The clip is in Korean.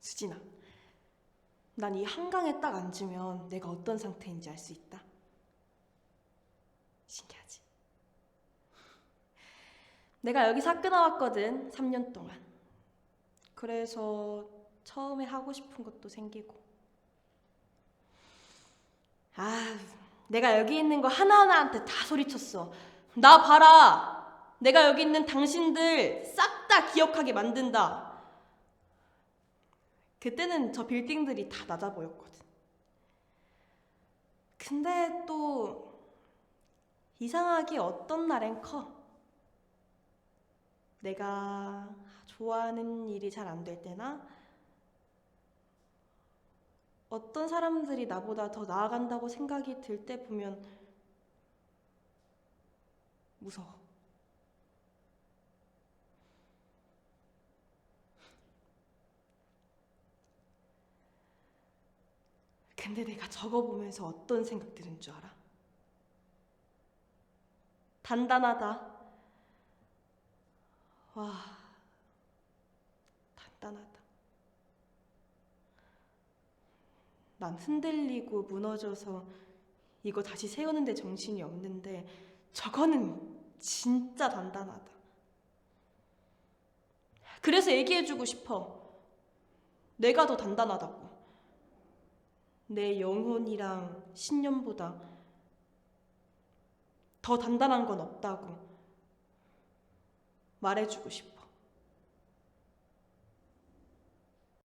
수진아, 난 이 한강에 딱 앉으면 내가 어떤 상태인지 알 수 있다. 신기하지? 내가 여기서 학교 나왔거든, 3년 동안. 그래서 처음에 하고 싶은 것도 생기고. 아, 내가 여기 있는 거 하나하나한테 다 소리쳤어. 나 봐라! 내가 여기 있는 당신들 싹 다 기억하게 만든다. 그때는 저 빌딩들이 다 낮아 보였거든. 근데 또 이상하게 어떤 날엔 커. 내가 좋아하는 일이 잘 안 될 때나 어떤 사람들이 나보다 더 나아간다고 생각이 들 때 보면 무서워. 근데 내가 저거 보면서 어떤 생각 드는 줄 알아? 단단하다. 와, 단단하다. 난 흔들리고 무너져서 이거 다시 세우는데 정신이 없는데 저거는 진짜 단단하다. 그래서 얘기해주고 싶어. 내가 더 단단하다고. 내 영혼이랑 신념보다 더 단단한 건 없다고 말해주고 싶어.